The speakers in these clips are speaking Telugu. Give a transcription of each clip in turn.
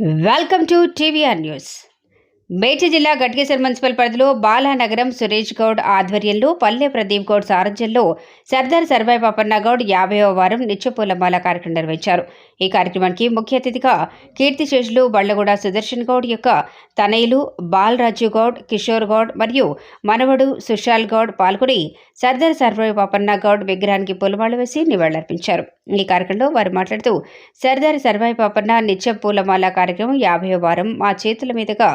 Welcome to TVR news. మేడ్చి జిల్లా గట్కేసర్ మున్సిపల్ పరిధిలో బాలానగరం సురేష్ గౌడ్ ఆధ్వర్యంలో పల్లె ప్రదీప్ గౌడ్ సారథ్యంలో సర్దార్ సర్వాయి పాపన్న గౌడ్ యాభైవ వారం నిత్యపూలమాల కార్యక్రమం నిర్వహించారు. ఈ కార్యక్రమానికి ముఖ్య అతిథిగా కీర్తిశేషులు బళ్ళగూడ సుదర్శన్ గౌడ్ యొక్క తనయులు బాలరాజు గౌడ్ కిషోర్ గౌడ్ మరియు మనవడు సుశాల్ గౌడ్ పాల్గొని సర్దార్ సర్వాయి పాపన్న గౌడ్ విగ్రహానికి పూలమాలు వేసి నివాళులర్పించారు. ఈ కార్యక్రమంలో వారు మాట్లాడుతూ సర్దార్ సర్వాయి పాపన్న నిత్యం పూలమాల కార్యక్రమం యాభై వారం మా చేతుల మీదుగా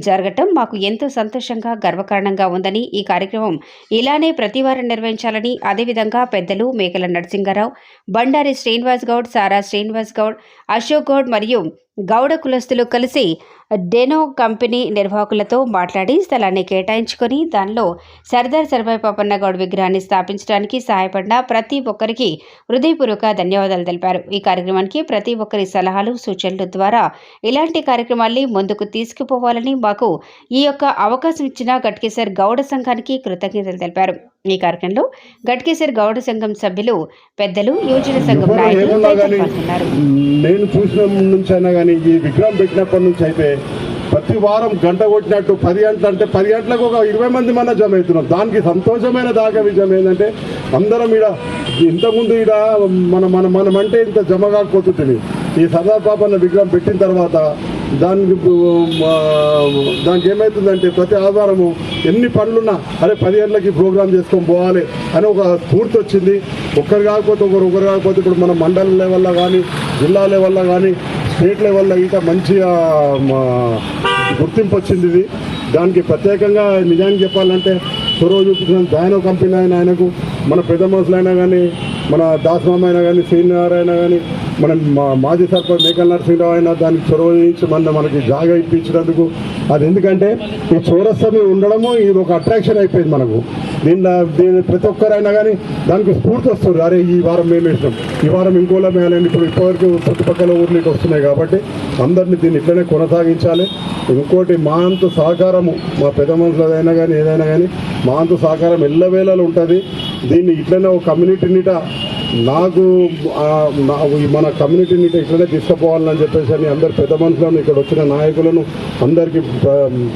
జరగటం మాకు ఎంతో సంతోషంగా గర్వకారణంగా ఉందని ఈ కార్యక్రమం ఇలానే ప్రతి వారం నిర్వహించాలని అదేవిధంగా పెద్దలు మేకల నరసింహారావు బండారి శ్రీనివాస్ గౌడ్ సారా శ్రీనివాస్ గౌడ్ అశోక్ గౌడ్ మరియు గౌడ కులస్తులు కలిసి డెనో కంపెనీ నిర్వాహకులతో మాట్లాడి స్థలాన్ని కేటాయించుకొని దానిలో సర్దార్ సర్వాయి పాపన్న గౌడ్ విగ్రహాన్ని స్థాపించడానికి సహాయపడిన ప్రతి ఒక్కరికి హృదయపూర్వక ధన్యవాదాలు తెలిపారు. ఈ కార్యక్రమానికి ప్రతి ఒక్కరి సలహాలు సూచనల ద్వారా ఇలాంటి కార్యక్రమాల్ని ముందుకు తీసుకుపోవాలని మాకు ఈ యొక్క అవకాశం ఇచ్చిన గట్కేసర్ గౌడ సంఘానికి కృతజ్ఞతలు తెలిపారు. ఈ కార్యక్రమంలో గట్కేసర్ గౌడ సంఘం సభ్యులు పెద్దలు యువజన సంఘం నాయకులు పాల్గొన్నారు. నేను చూసిన నుంచి అయినా కానీ ఈ విగ్రహం పెట్టినప్పటి నుంచి అయితే ప్రతి వారం గంట కొట్టినట్టు పది గంటలు అంటే పది గంటలకు ఒక ఇరవై మంది మన జమ అవుతున్నాం దానికి సంతోషమైన దాకా విజయం ఏంటంటే అందరం ఈడ ఇంతకుముందు ఈడ మన మన మనం అంటే ఇంత జమ కాకపోతుంది ఈ సర్దార్ పాపన్న విగ్రహం పెట్టిన తర్వాత దానికి దానికి ఏమవుతుందంటే ప్రతి ఆధారము ఎన్ని పనులున్నా అరే పది గంటలకి ప్రోగ్రామ్ చేసుకొని పోవాలి అని ఒక స్ఫూర్తి వచ్చింది. ఒక్కరు కాకపోతే ఒకరు ఒకరు కాకపోతే ఇప్పుడు మన మండలం లెవెల్లో కానీ జిల్లా లెవెల్లో కానీ స్టేట్ లెవెల్లో ఇంకా మంచిగా మా గుర్తింపు వచ్చింది ఇది. దానికి ప్రత్యేకంగా నిజానికి చెప్పాలంటే చొరవ చూపించిన డైనో కంపెనీ ఆయన ఆయనకు మన పెద్ద మనుషులైనా కానీ మన దాసమామ అయినా కానీ సీనియర్ అయినా కానీ మన మా మాజీ సర్పంచ్ మేకల్ నరసింహరావు అయినా దానికి చొరవ చేయించి మన మనకి జాగా ఇప్పించినందుకు. అది ఎందుకంటే ఈ చౌరస్తమి ఉండడము ఇది ఒక అట్రాక్షన్ అయిపోయింది మనకు. దీనిలో దీని ప్రతి ఒక్కరైనా కానీ దానికి స్ఫూర్తి వస్తుంది. అరే ఈ వారం మేము వేసినాం. ఈ వారం ఇంకోలా మేలని ఇప్పుడు ఇప్పటివరకు చుట్టుపక్కల ఊర్లకి వస్తున్నాయి కాబట్టి అందరినీ దీన్ని ఇట్లనే కొనసాగించాలి. ఇంకోటి మా అంత సహకారము మా పెద్ద మనుషులదైనా కానీ ఏదైనా కానీ మా అంత సహకారం ఎల్లవేళలు ఉంటుంది. దీన్ని ఇట్లనే ఒక కమ్యూనిటీనిట నాకు ఈ మన కమ్యూనిటీని ఇట్లనే తీసుకుపోవాలని చెప్పేసి అని అందరు పెద్ద మనుషులను ఇక్కడ వచ్చిన నాయకులను అందరికీ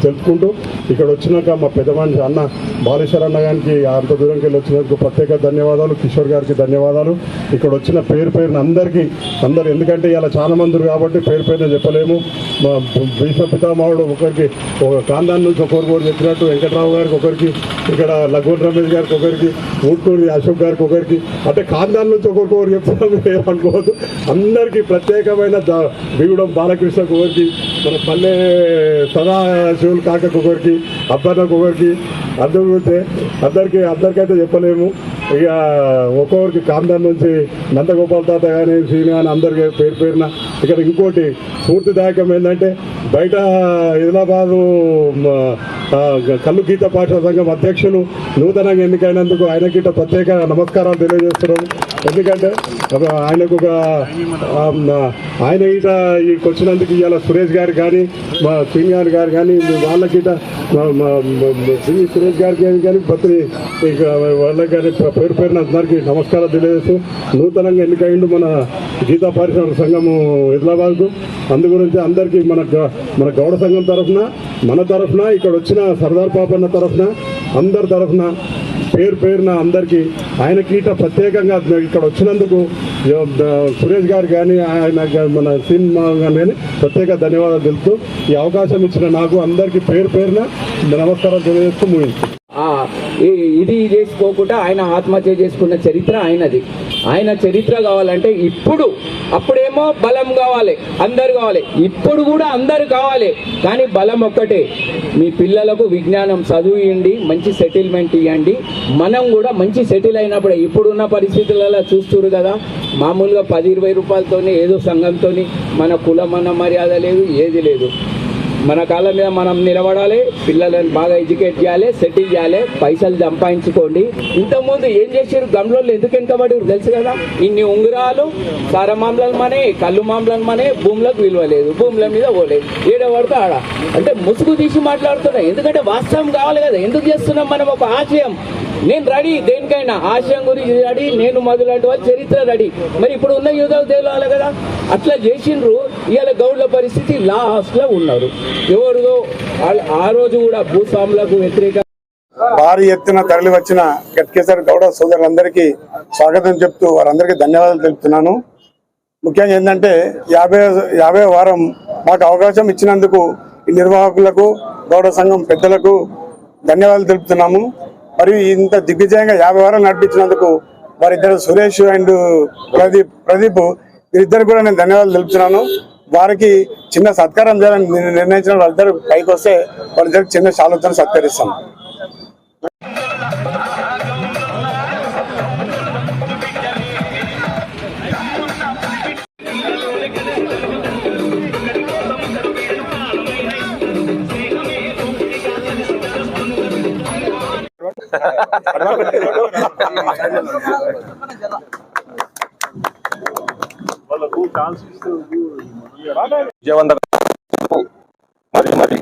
తెలుపుకుంటూ ఇక్కడ వచ్చినాక మా పెద్ద మనిషి అన్న బాలేశ్వర అన్న గారికి అంత దూరంకి వెళ్ళి వచ్చినందుకు ప్రత్యేక ధన్యవాదాలు. కిషోర్ గారికి ధన్యవాదాలు. ఇక్కడ వచ్చిన పేరు పేరున అందరికీ అందరు ఎందుకంటే ఇలా చాలా మంది కాబట్టి పేరు పేరున చెప్పలేము. మా భీష్మ పితామహుడు ఒకరికి ఒక కాందాన్ నుంచి ఒకరికి ఒకరు చెప్పినట్టు వెంకట్రావు గారికి ఒకరికి ఇక్కడ లఘువన్ రమేష్ గారికి ఒకరికి ఊట్కూరి అశోక్ గారికి ఒకరికి అంటే కాందాన్ నుంచి ఒక్కొక్కరు చెప్తున్నాము ఏమనుకోవద్దు అందరికీ ప్రత్యేకమైన ద- బిగుడం బాలకృష్ణ ఒకరికి మన పల్లె సదాశివులు కాకకు ఒకరికి అబ్బన్నకు ఒకరికి అందరి గురించి అందరికీ అందరికైతే చెప్పలేము ఇక ఒక్కొక్కరికి కాందర్ నుంచి నందగోపాల్ తాత కానీ శ్రీని కానీ అందరికీ పేరు పేరున ఇక్కడ ఇంకోటి స్ఫూర్తిదాయకం ఏంటంటే బయట హైదరాబాదు కల్లు గీత పాఠశాల సంఘం అధ్యక్షులు నూతనంగా ఎన్నికైనందుకు ఆయన ఇట్ట ప్రత్యేక నమస్కారాలు తెలియజేస్తున్నాం ఎందుకంటే ఆయనకు ఒక ఆయన ఇట వచ్చినందుకు ఇవాళ సురేష్ గారు కానీ మా సింగ్ గారు గారు కానీ వాళ్ళకి ఇట సింగ్ సురేష్ గారికి కానీ కానీ ప్రతి ఇక వాళ్ళకి కానీ పేరు పేరున అందరికీ నమస్కారాలు తెలియజేస్తూ నూతనంగా ఎన్నికైండు మన గీతా పరిశ్రమ సంఘము హైదరాబాద్కు. అందు గురించి అందరికీ మన మన గౌడ సంఘం తరఫున మన తరఫున ఇక్కడ వచ్చి వచ్చిన సర్దార్ పాపన్న తరఫున అందరి తరఫున పేరు పేరున అందరికీ ఆయన కీట ప్రత్యేకంగా ఇక్కడ వచ్చినందుకు సురేష్ గారు కానీ ఆయన మన సినిమా కానీ ప్రత్యేక ధన్యవాదాలు తెలుపుతూ ఈ అవకాశం ఇచ్చిన నాకు అందరికీ పేరు పేరున నమస్కారాలు తెలియజేస్తూ ముగించు. ఇది చేసుకోకుండా ఆయన ఆత్మహత్య చేసుకున్న చరిత్ర ఆయనది. ఆయన చరిత్ర కావాలంటే ఇప్పుడు అప్పుడేమో బలం కావాలి. అందరు కావాలి. ఇప్పుడు కూడా అందరు కావాలి. కానీ బలం ఒక్కటే. మీ పిల్లలకు విజ్ఞానం చదివియండి మంచి సెటిల్మెంట్ ఇవ్వండి మనం కూడా మంచి సెటిల్ అయినప్పుడే. ఇప్పుడున్న పరిస్థితులలో చూస్తురు కదా మామూలుగా పది ఇరవై రూపాయలతోనే ఏదో సంఘంతోని మన కులమన్న మర్యాద లేదు ఏది లేదు. మన కాళ్ళ మీద మనం నిలబడాలి పిల్లలను బాగా ఎడ్యుకేట్ చేయాలి సెటిల్ చేయాలి పైసలు సంపాదించుకోండి. ఇంతకుముందు ఏం చేసారు గమ్లోళ్ళు ఎందుకు వెనకబడి తెలుసు కదా? ఇన్ని ఉంగరాలు సార మామలను మనే కళ్ళు మామలను మనే భూములకు విలువ లేదు భూముల మీద పోలేదు. ఏడో పడితే ఆడ. అంటే ముసుగు తీసి మాట్లాడుతున్నా ఎందుకంటే వాస్తవం కావాలి కదా? ఎందుకు చేస్తున్నాం మనం? ఒక ఆశయం. నేను రెడీ దేనికైనా. ఆశయం గురించి రెడీ నేను మొదలాంటి వాళ్ళు చరిత్ర రెడీ. మరి ఇప్పుడు ఉన్న యువతకు తేలాలి కదా? అట్లా చేసిండ్రు ఇవాళ గౌడ్ల పరిస్థితి లాస్ట్లో ఉన్నారు. ఎవరిదో వాళ్ళు ఆ రోజు కూడా భూస్వాములకు వ్యతిరేక భారీ ఎత్తున తరలి వచ్చిన గట్కేశ్వర గౌడ సోదరులందరికీ స్వాగతం చెప్తూ వారందరికీ ధన్యవాదాలు తెలుపుతున్నాను. ముఖ్యంగా ఏంటంటే యాభై యాభై వారం మాకు అవకాశం ఇచ్చినందుకు ఈ నిర్వాహకులకు గౌడ సంఘం పెద్దలకు ధన్యవాదాలు తెలుపుతున్నాము. మరియు ఇంత దిగ్విజయంగా యాభై వారాలు నడిపించినందుకు వారిద్దరు సురేష్ అండ్ ప్రదీప్ ప్రదీప్ వీరిద్దరు కూడా నేను ధన్యవాదాలు తెలుపుతున్నాను. వారికి చిన్న సత్కారం చేయాలని నిర్ణయించిన వాళ్ళిద్దరు పైకి వస్తే వాళ్ళిద్దరికి చిన్న శాలతో సత్కరిస్తాం విజయవంతంగా మరి మరి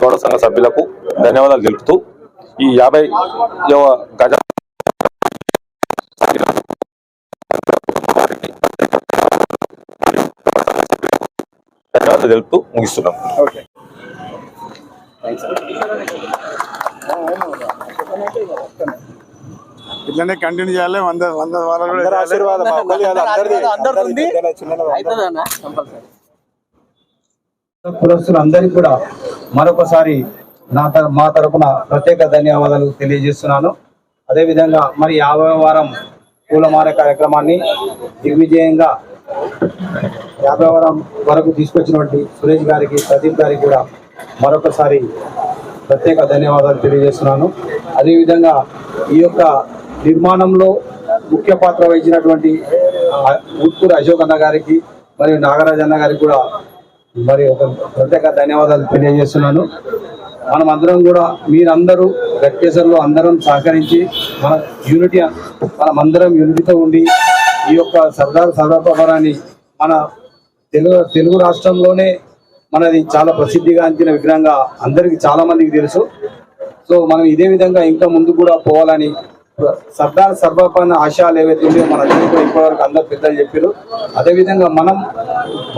గౌడ సంఘ సభ్యులకు ధన్యవాదాలు తెలుపుతూ ఈ యాభై గజ ధన్యవాదాలు తెలుపుతూ ముగిస్తున్నాం ఇట్లనే కంటిన్యూ చేయాలి వంద వంద వారాలు కూడా. కులస్తులందరికీ కూడా మరొకసారి నా తర- మా తరపున ప్రత్యేక ధన్యవాదాలు తెలియజేస్తున్నాను. అదేవిధంగా మరి యాభై వారం పూలమాల కార్యక్రమాన్ని దిగ్విజయంగా యాభై వారం వరకు తీసుకొచ్చినటువంటి సురేష్ గారికి ప్రదీప్ గారికి కూడా మరొకసారి ప్రత్యేక ధన్యవాదాలు తెలియజేస్తున్నాను. అదేవిధంగా ఈ యొక్క నిర్మాణంలో ముఖ్య పాత్ర వహించినటువంటి ఆ, అశోక్ అన్న గారికి మరియు నాగరాజ్ అన్న గారికి కూడా మరి ఒక ప్రత్యేక ధన్యవాదాలు తెలియజేస్తున్నాను. మనం అందరం కూడా మీరందరూ గట్టేసర్లో అందరం సహకరించి మన యూనిటీ మనమందరం అందరం యూనిటీతో ఉండి ఈ యొక్క సర్దార్ సర్వపరాన్ని మన తెలుగు తెలుగు రాష్ట్రంలోనే మనది చాలా ప్రసిద్ధిగాంచిన విగ్రహంగా అందరికి చాలా మందికి తెలుసు. సో మనం ఇదే విధంగా ఇంకా ముందు కూడా పోవాలని సర్దార్ సర్వపన్న ఆశయాలు ఏవైతే ఉన్నాయో మన అందరికీ కూడా ఇప్పటివరకు అందరు పెద్దలు చెప్పారు. అదేవిధంగా మనం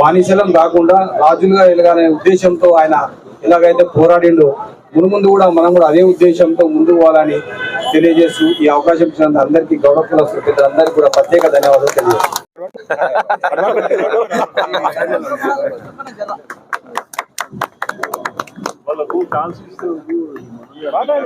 బానిసలం కాకుండా రాజులుగా ఎలగాలనే ఉద్దేశంతో ఆయన ఎలాగైతే పోరాడిండో ముందు ముందు కూడా మనం కూడా అదే ఉద్దేశంతో ముందు పోవాలని తెలియజేస్తూ ఈ అవకాశం ఇచ్చినందుకు అందరికీ గౌరవ కులస్తులు పెద్దలందరికీ కూడా ప్రత్యేక ధన్యవాదాలు తెలియజేస్తాను com casos de canguru.